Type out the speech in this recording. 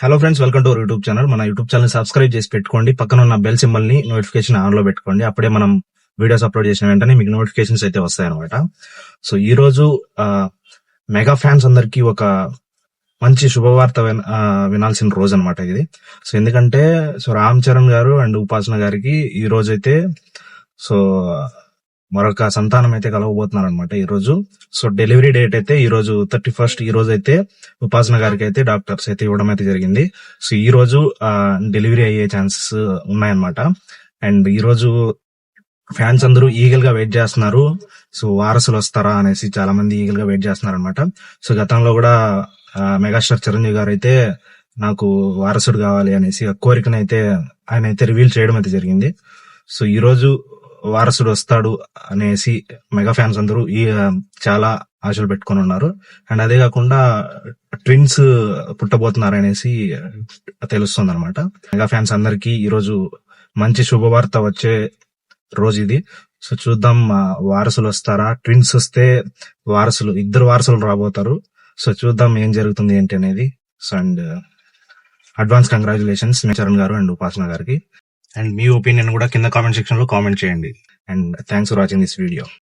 Hello friends welcome to our YouTube channel మన YouTube channel subscribe చేసి పెట్టుకోండి. పక్కన ఉన్న బెల్ సింబల్ని నోటిఫికేషన్ ఆన్లో పెట్టుకోండి. అప్పుడే మనం వీడియోస్ అప్లోడ్ చేసిన వెంటనే మీకు నోటిఫికేషన్స్ అయితే వస్తాయి అనమాట సో ఈ రోజు మెగా ఫ్యాన్స్ అందరికి ఒక మంచి శుభవార్త వినాల్సిన రోజు అనమాట ఇది. సో ఎందుకంటే సో రామ్ చరణ్ గారు అండ్ ఉపాసన గారికి ఈ రోజైతే సో మరొక సంతానం అయితే కలవబోతున్నారు అనమాట ఈ రోజు సో డెలివరీ డేట్ అయితే ఈ రోజు థర్టీ ఫస్ట్ ఈ రోజు అయితే ఉపాసన గారికి అయితే డాక్టర్స్ అయితే ఇవ్వడం అయితే జరిగింది. సో ఈ రోజు డెలివరీ అయ్యే ఛాన్సెస్ ఉన్నాయన్నమాట. అండ్ ఈ రోజు ఫ్యాన్స్ అందరూ ఈగల్గా వెయిట్ చేస్తున్నారు. సో వారసులు వస్తారా అనేసి చాలా మంది ఈగల్గా వెయిట్ చేస్తున్నారు అనమాట సో గతంలో కూడా మెగాస్టార్ చిరంజీవి గారు అయితే నాకు వారసుడు కావాలి అనేసి ఆ కోరికనైతే ఆయన అయితే రివీల్ చేయడం అయితే జరిగింది. సో ఈ రోజు వారసుడు వస్తాడు అనేసి మెగా ఫ్యాన్స్ అందరూ ఈ చాలా ఆశలు పెట్టుకొని ఉన్నారు. అండ్ అదే కాకుండా ట్విన్స్ పుట్టబోతున్నారు అనేసి తెలుస్తుంది అనమాట మెగా ఫ్యాన్స్ అందరికి ఈ రోజు మంచి శుభవార్త వచ్చే రోజు ఇది. సో చూద్దాం వారసులు వస్తారా? ట్విన్స్ వస్తే వారసులు ఇద్దరు వారసులు రాబోతారు. సో చూద్దాం ఏం జరుగుతుంది ఏంటి అనేది. So and advance congratulations Charan garu and Upasana గారికి. అండ్ మీ ఒపీనియన్ కూడా కింద కామెంట్ సెక్షన్లో కామెంట్ చేయండి. And thanks for watching this video